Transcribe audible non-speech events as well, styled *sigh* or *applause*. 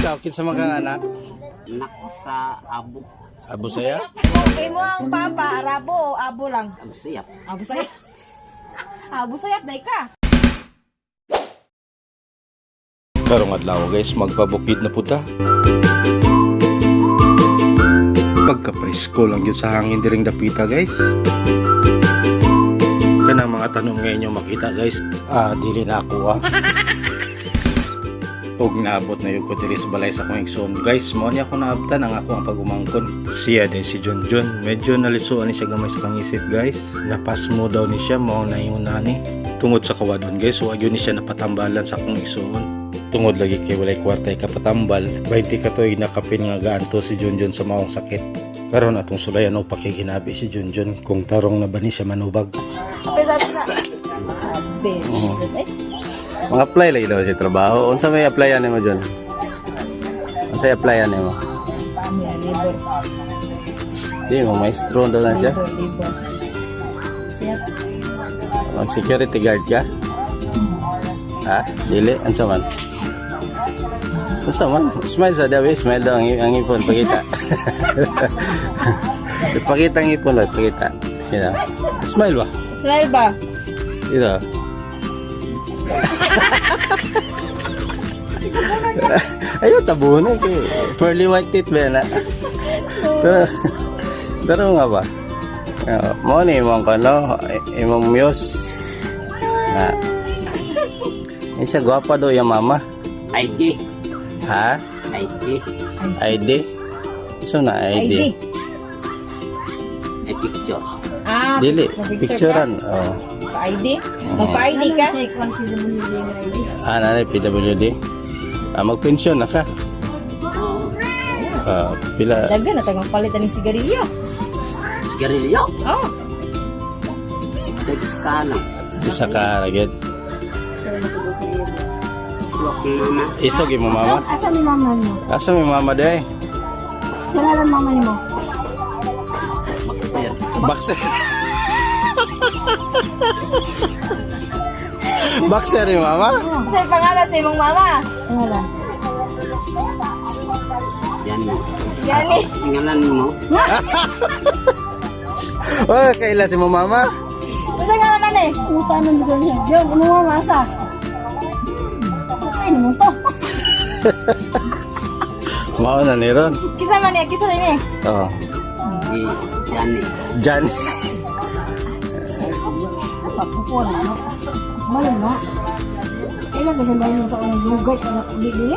Ikaw, kinsa mga anak? Nak sa abo. Abo saya? Okay mo ang papa, arabo o abo lang? Abo siyap. Abo sayap. abo sayap, *laughs* day ka. Karong adlaw guys, magpabukid na puta. Pagka-presko lang yun sa hangin diring dapita guys. Kana mga tanong ngayon yung makita guys. Ah, dili na ako ah. *laughs* Og naabot na yung ko balay sa akong igsoon. Guys, mo niya ako naabtan ang ako ang pagumangkon. Siya din si John John. Medyo nalisuan ni siya gamay sa pangisip guys. Napas mo daw ni siya, mao na yung nani. Tungod sa kawadon guys, wag yun ni siya napatambalan sa akong igsoon tungod lagi kay walay kwarta ka patambal 20 ka to nakapin nga gaanto si Junjun sa maong sakit karon atong sulayan o pakiginabi si Junjun kung tarong na ba ni siya manubag Pesa sa... Abe, eh. Mga apply lagi daw siya trabaho. Unsa may applyan nimo John? Unsa may applyan nimo? Di mo maestro daw na siya. Mag security guard ka? Ha? Dili unsa man? Unsa man? Smile sa dawi, smile daw ang, ang ipon pakita. *laughs* Ipakita ang ipon, pakita. Sino? Smile ba? Smile ba? Dito. *laughs* Ayun, tabunan kay pearly white teeth na? Pero, pero nga ba? Uh, mo ni imong kano, imong muse. Na. Siya gwapa daw yung mama. ID. Ha? ID. ID? So na ID? ID. Ay picture. Ah, Dili, picture picturean. Oh. Pa-ID? Magpa-ID ka? Ah, nanay, PWD. Ah, magpensyon na ka. Ah, pila, Daga na tagang palitan ng sigarilyo. Sigarilyo. Oh, Sa isa ka agad. Suwak ng mama. Isog mo mama. Asa ni mama mo? Asa may mama day? Sa ngalan mama ni mo? Sir. Boxer. *laughs* Boxer ni mama? ano yung pangalan sa imong mama? Ngalan. Yan. Yan eh. Tingnan mo. *laughs* Oh, kaila si mo mama? Ano sa ngalan na eh? Puta nang dito siya. Diyan, ano mo masa? Ay, naman to. *laughs* Mao na ni Ron. Kisa man eh, kisa din eh. Oh. Si Jani. Jan. *laughs* Papupon, ano? Malam na. Kailan kasi yun sa kanyang lugay? Anak, dili?